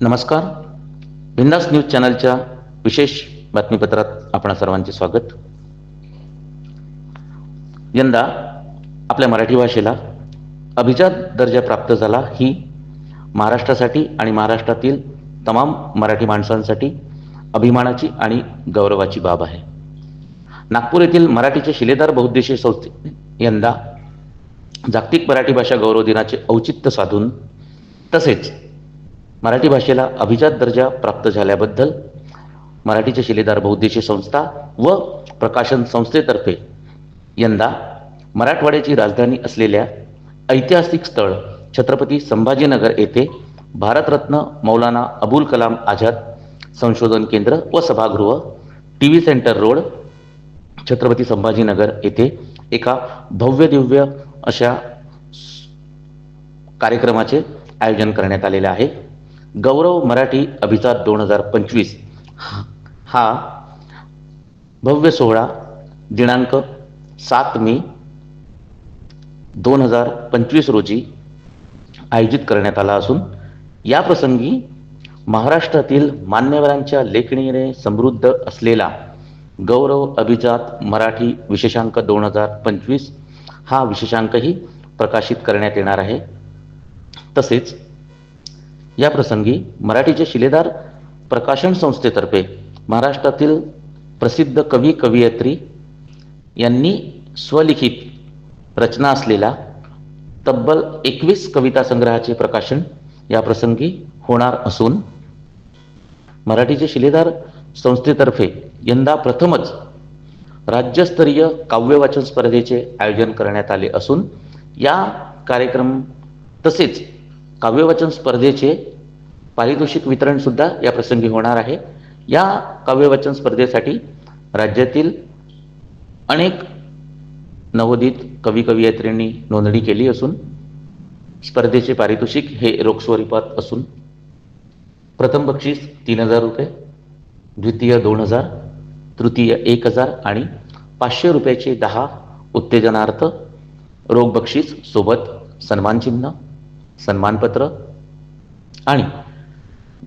नमस्कार. बिंदास न्यूज चॅनलच्या विशेष बातमीपत्रात आपणा सर्वांचे स्वागत. यंदा आपल्या मराठी भाषेला अभिजात दर्जा प्राप्त झाला ही महाराष्ट्रासाठी आणि महाराष्ट्रातील तमाम मराठी माणसांसाठी अभिमानाची आणि गौरवाची बाब आहे. नागपूर येथील मराठीचे शिलेदार बहुद्देशीय संस्थे यंदा जागतिक मराठी भाषा गौरव दिनाचे औचित्य साधून तसेच मराठी भाषेला अभिजात दर्जा प्राप्त झाल्याबद्दल मराठीचे शिलेदार बहुद्देशीय संस्था व प्रकाशन संस्थेतर्फे यंदा मराठवाड्याची राजधानी असलेल्या ऐतिहासिक स्थळ छत्रपती संभाजीनगर येथे भारतरत्न मौलाना अबुल कलाम आझाद संशोधन केंद्र व सभागृह T V centre road Chhatrapati Sambhajinagar येथे एका भव्य दिव्य अशा कार्यक्रमाचे आयोजन करण्यात आलेले आहे. गौरव मराठी अभिजात दोन हजार पंचवीस. हा भव्य सोहळा दिनांक सात मे दोन हजार पंचवीस रोजी आयोजित करण्यात आला असून या प्रसंगी महाराष्ट्रातील मान्यवरांच्या लेखणीने समृद्ध असलेला गौरव अभिजात मराठी विशेषांक दोन हजार पंचवीस हा विशेषांकही प्रकाशित करण्यात येणार आहे. तसेच या प्रसंगी मराठीचे शिलेदार प्रकाशन संस्थेतर्फे महाराष्ट्रातील प्रसिद्ध कवी कवयित्री यांनी स्वलिखित रचना असलेला तब्बल एकवीस कविता संग्रहाचे प्रकाशन या प्रसंगी होणार असून मराठीचे शिलेदार संस्थेतर्फे यंदा प्रथमच राज्यस्तरीय काव्यवाचन स्पर्धेचे आयोजन करण्यात आले असून या कार्यक्रम तसेच काव्यवाचन स्पर्धेचे पारितोषिक वितरण सुद्धा या प्रसंगी होणार आहे. या काव्यवाचन स्पर्धेसाठी राज्यातील अनेक नवोदित कवी कवयित्रींनी नोंदणी केली असून स्पर्धेचे पारितोषिक हे रोख स्वरूपात असून प्रथम बक्षीस तीन हजार रुपये द्वितीय दोन हजार तृतीय एक हजार आणि पाचशे रुपयाचे दहा उत्तेजनार्थ रोख बक्षीस सोबत सन्मानचिन्ह सन्मानपत्र आणि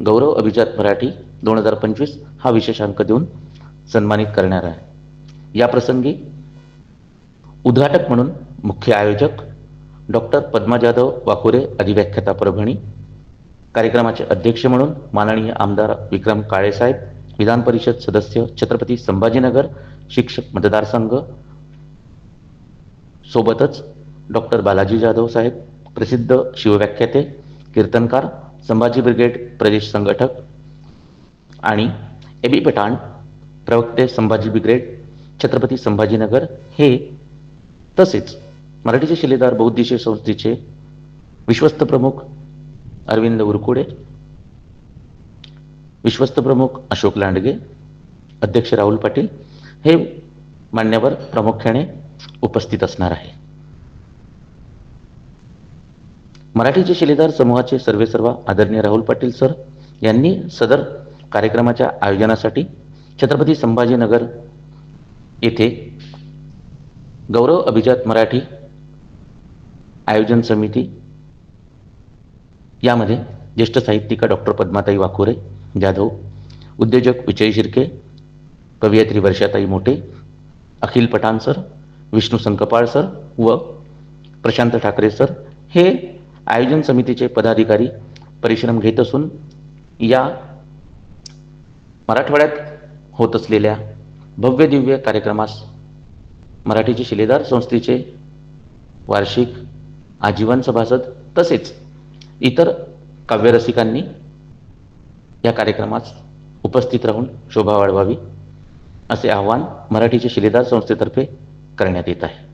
गौरव अभिजात मराठी दोन हजार पंचवीस हा विशेषांक देऊन सन्मानित करणार आहे. या प्रसंगी उद्घाटक म्हणून मुख्य आयोजक डॉक्टर पद्मा जाधव वाकुरे अधिव्याख्याता परभणी कार्यक्रमाचे अध्यक्ष म्हणून माननीय आमदार विक्रम काळेसाहेब विधान परिषद सदस्य छत्रपती संभाजीनगर शिक्षक मतदारसंघ सोबतच डॉक्टर बालाजी जाधव साहेब प्रसिद्ध शिवव्याख्याते कीर्तनकार संभाजी ब्रिगेड प्रदेश संघटक आणि एबी पठाण प्रवक्ते संभाजी ब्रिगेड छत्रपती संभाजीनगर हे तसेच मराठीचे शिलेदार बौद्धिशय संस्थेचे विश्वस्त प्रमुख अरविंद उरकुडे विश्वस्त प्रमुख अशोक लांडगे अध्यक्ष राहुल पाटील हे मान्यवर प्रामुख्याने उपस्थित असणार आहे मराठीचे शिलेदार समूहाचे सर्वेसर्वा आदरणीय राहुल पाटील सर यांनी सदर कार्यक्रमाच्या आयोजनासाठी छत्रपती संभाजीनगर येथे गौरव अभिजात मराठी आयोजन समिती यामध्ये ज्येष्ठ साहित्यिका डॉक्टर पद्माताई वाकोरे जाधव उद्योजक विजय शिर्के कवयित्री वर्षाताई मोठे अखिल पठाण सर विष्णू संकपाळ सर व प्रशांत ठाकरे सर हे आयोजन समितीचे पदाधिकारी परिश्रम घेत असून या मराठवाड्यात होत असलेल्या भव्य दिव्य कार्यक्रमास मराठीचे शिलेदार संस्थेचे वार्षिक आजीवन सभासद तसेच इतर काव्यरसिकांनी या कार्यक्रमास उपस्थित राहून शोभा वाढवावी असे आवाहन मराठीचे शिलेदार संस्थेतर्फे करण्यात येत आहे.